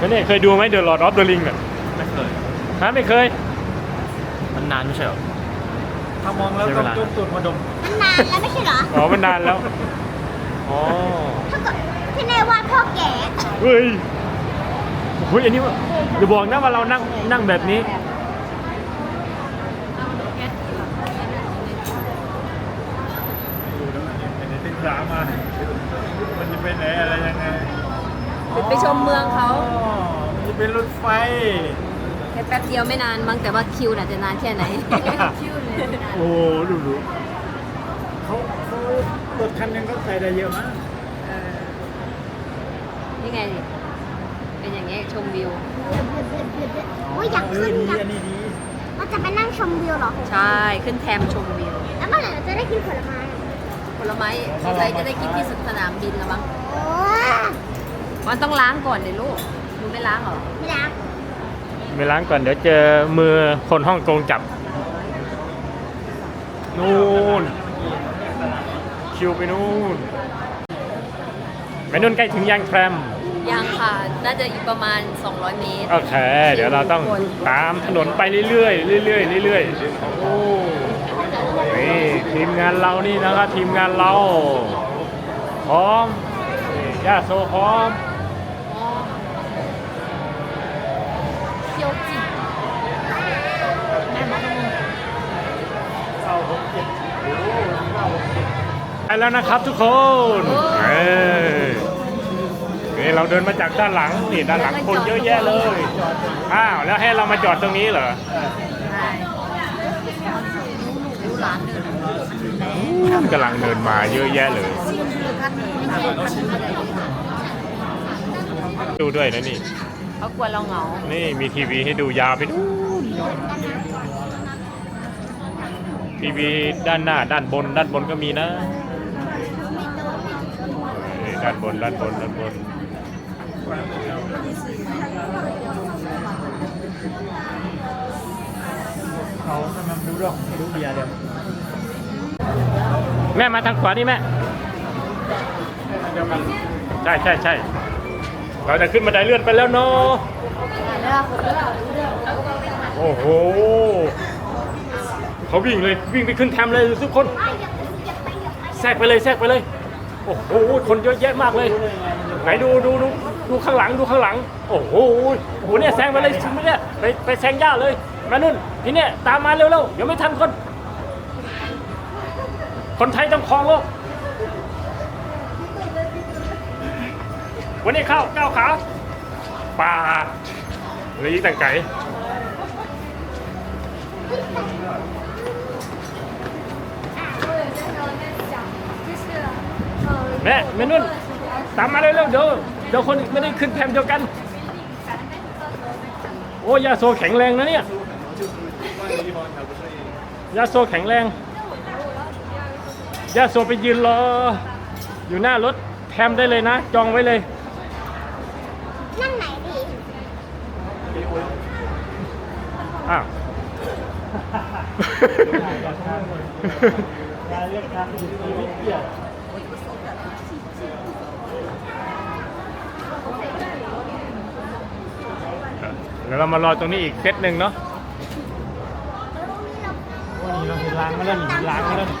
แล้วเนี่ยเคยดูไหม The Lord of the Ring อะไม่เคย ฮะไม่เคย มันนานไม่ใช่เหรอ ถ้ามองแล้วใช้ต้เวองลาจุดตูดมาดมมันนานแล้วไม่ใช่เหรอ อ๋อมันนานแล้ว อ๋อถ้าเกิดที่แน่ว่าพ่อแก่ เฮ้ยเฮ้ยอันนี้ว่าอย่าบอกนะว่าเรานั่งนั่งแบบนี้ ดูแล้วมันยังเป็นศึกษามามันจะไปไหนอะไรยังไง ไปชมเมืองเขาอ๋อมันจะเป็นรถไฟ แค่แป๊บเดียวไม่นานมั้งแต่ว่าคิวน่ะจะนานแค่ไหน คิวเลยโอ้โหดูดูเขาเขารถคันหนึงเขาใส่ได้เยอะมากนี่ไง เป็นอย่างเงี้ยชมวิว โอ้ยอยากขึ้อนดีอยากอันนี้ดีเราจะไปนั่งชมวิวเหรอ ใช่ ขึ้นแทมชมวิว แล้วเมื่อไหร่เราจะได้กินผลไม้ผลไม้สงสัยจะได้กินที่สนามบินแล้วมั้งโอ้ มันต้องล้างก่อนเดี๋ยวลูกหนูไม่ล้างเหรอ ไม่รักไปล้างก่อนเดี๋ยวเจอมือคนฮ่องกงจับ นู่น คิวไปนู่นไปนู่นใกล้ถึงยางแทรม ยังค่ะ น่าจะอีกประมาณ 200 เมตร โอเค เดี๋ยวเราต้องตามถนนไปเรื่อยๆเรื่อยๆเรื่อยๆโอ้นี่ทีมงานเรานี่นะครับทีมงานเรา พร้อมนี่ย่าโซพร้อม ไปแล้วนะครับทุกคนเออนี่เราเดินมาจากด้านหลังนี่ด้านหลังคนเยอะแยะเลย อ้าว แล้วให้เรามาจอดตรงนี้เหรอใช่ดูหลานเดินกำลังเดินมาเยอะแยะเลย ดูด้วยนะนี่เขากลัวเราเหงา นี่มีทีวีให้ดูยาวไปดูนทีวีด้านหน้าด้านบนด้านบนก็มีนะนี่ ด้านบนด้านบนด้านบนเขากำลังดูดอกดูเบียร์เดี๋ยวแม่มาทางขวานี่แม่เดี๋ยวกันใช่ใช่ใช่เราจะขึ้นบันไดเลื่อนไปแล้วเนาะโอ้โหเขาวิ่งเลยวิ่งไปขึ้นแทมเลยทุกคนแทรกไปเลยแทรกไปเลยโอ้โหคนเยอะแยะมากเลย ไหนดูดูดูดูข้างหลังดูข้างหลัง โอ้โหโอ้โหเนี่ยแซงไปเลยชิมเนี่ยไปไปแซงย่าเลยมานุ่นพี่เนี่ยตามมาเร็วๆเดี๋ยวไม่ทันคน คนไทยต้องครองโลกวันนี้เข้าก้าวขาปาดลีแต่งไก่ แม่แม่นุ่นตามมาเร็วๆเดี๋ยวเดี๋ยวคนไม่ได้ขึ้นแพมเดียวกัน โอ้ยาโซแข็งแรงนะเนี่ยยาโซแข็งแรงยาโซไปยืนรอ อยู่หน้ารถแพมได้เลยนะ จองไว้เลย นั่งไหนดีอ้าวการเรียกทางอยู่ที่วิทยา ดี๋ยวเรามารอตรงนี้อีกเซตหนึ่งเนาะวันนี้เราเห็นล้างมาแล้วนี่ล้างมาแล้วนี่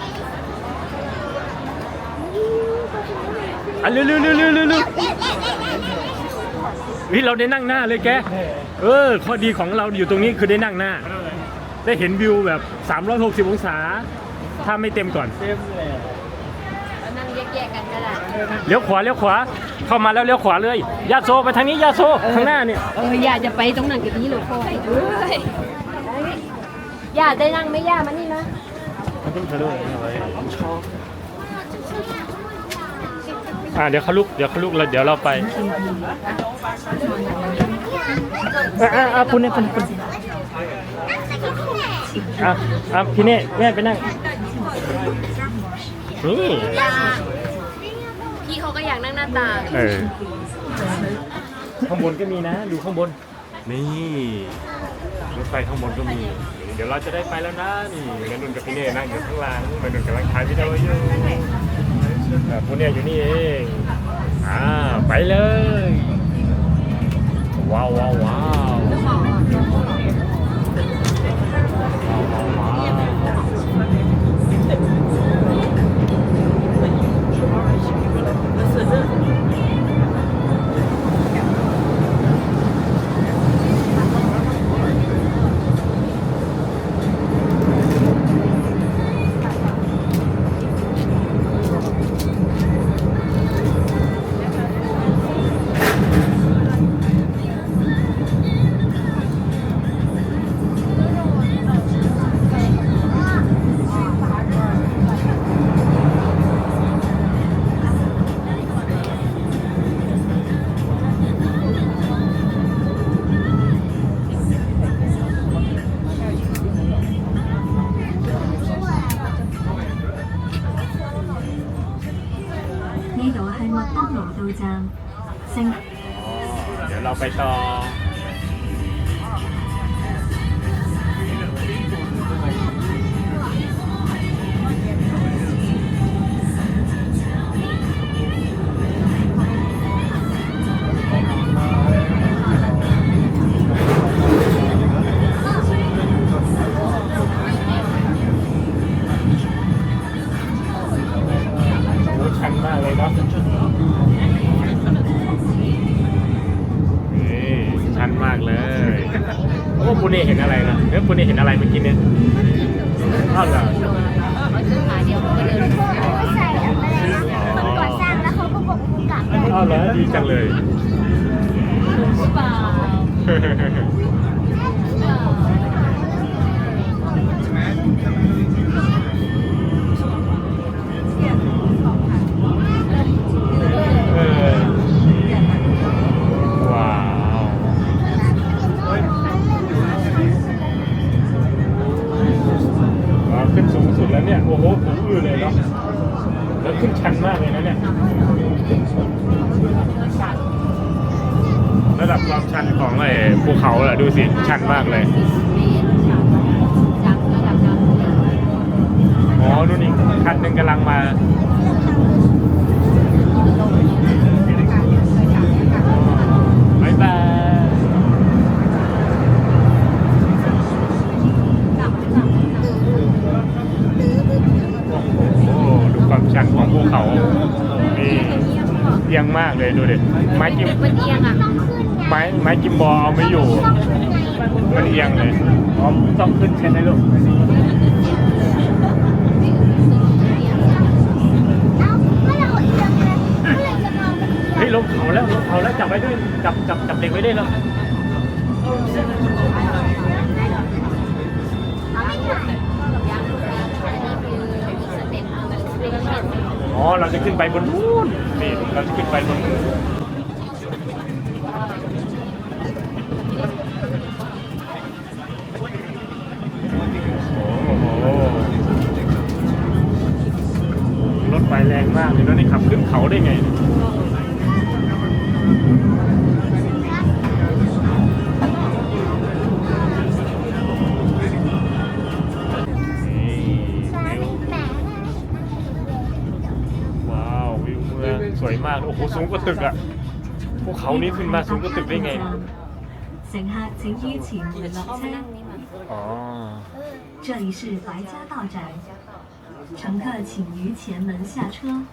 อะเร็วเร็วเร็วเร็วเร็วเร็วเฮ้ยเราได้นั่งหน้าเลยแก เออ ข้อดีของเราอยู่ตรงนี้คือได้นั่งหน้า ได้เห็นวิวแบบ 360 องศา ถ้าไม่เต็มก่อน เต็มเลยแล้วนั่งแยกๆกันก็ได้เลี้ยวขวาเลี้ยวขวา เข้ามาแล้วเลี้ยวขวาเลยยาโซไปทางนี้ยาโซข้างหน้าเนี่ยเอออย่าจะไปตรงนั้นกับนี้หรอกพ่อเอ้ยย่าได้นั่งไหมย่ามานี่นะมันต้องทะลุอะไรอ่าเดี๋ยวเขาลุกเดี๋ยวเขาลุกแล้วเดี๋ยวเราไปอะอะอะคุณเนี่ยคุณคุณอะอะพี่เน่แม่ไปนั่งนี่ย่า พี่เขาก็อยากนั่งหน้าต่างเออข้างบนก็มีนะ ดูข้างบน นี่รถไฟข้างบนก็มี เดี๋ยวเราจะได้ไปแล้วนะนี่แม่นุ่นกับพี่เน่นั่งอยู่ข้างล่างแม่นุ่นกำลังถ่ายวิดีโออยู่อะผู้เนี่ยอยู่นี่เองอ่าไปเลย จางเดี๋ยวเราไปต่อ ชันมากเลยโอ้ปุณนี่เห็นอะไรนะเออปุณนี่เห็นอะไรเมื่อกี้เนี่ยอ้าวเหรอขึ้นขาเดียวมันก็เดินเขาใส่อะไรนะก่อสร้างแล้วเขาก็บอกกูกลับเลยอ้าวเหรอดีจังเลยหรือเปล่า แล้วเนี่ย โอ้โหสูงอือเลยเนาะแล้วขึ้นชันมากเลยนะเนี่ย ระดับความชันของไอ้ภูเขาอะดูสิชันมากเลยอ๋อนู่นอีกคันหนึ่งกำลังมา อียงอะต้องขึ้นไงไม้ไม้กิมบอลเอาไม่อยู่ต้องขึ้นไงมันเอียงเลยอ๋อต้องขึ้นใช่ไหมลูกเอ้าไม่เราเอียงเลยเมื่อไหร่จะมองมันเอียงเฮ้ยลงเขาแล้วลงเขาแล้วจับไว้ด้วยจับจับจับเด็กไว้ด้วยแล้วเอาไม่ถ่ายอ๋อ เราจะขึ้นไปบนนู้นนี่ เราจะขึ้นไปบนนู้น มากเลยแล้วนี่ขับขึ้นเขาได้ไง นี่วิว แหม ว้าว วิวเมืองสวยมาก โอ้โห สูงกว่าตึกอะภูเขานี้ขึ้นมาสูงกว่าตึกได้ไง 乘客请依前门落车， อ๋อ 这里是白加道站， 乘客请于前门下车。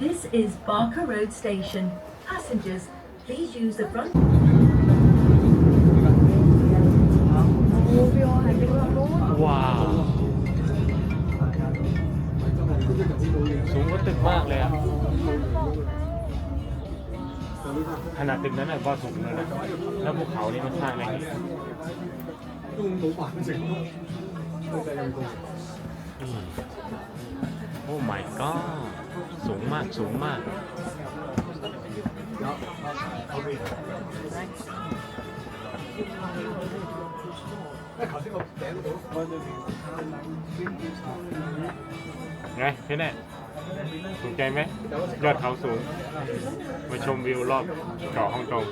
This is Barker Road Station. Passengers, please use the front. ว้าว สูงกว่าตึกมากเลยอะขนาดตึกนั้นน่ะก็สูงแล้วนะแล้วภูเขานี่มันสร้างอะไรนี่อืม โอ้ my god สูงมากสูงมาก ไงพี่แน่ถูกใจไหมยอดเขาสูง มาชมวิวรอบเกาะฮ่องกง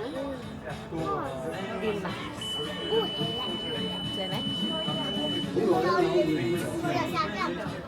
ดินมาสวยไห 飘雨成下降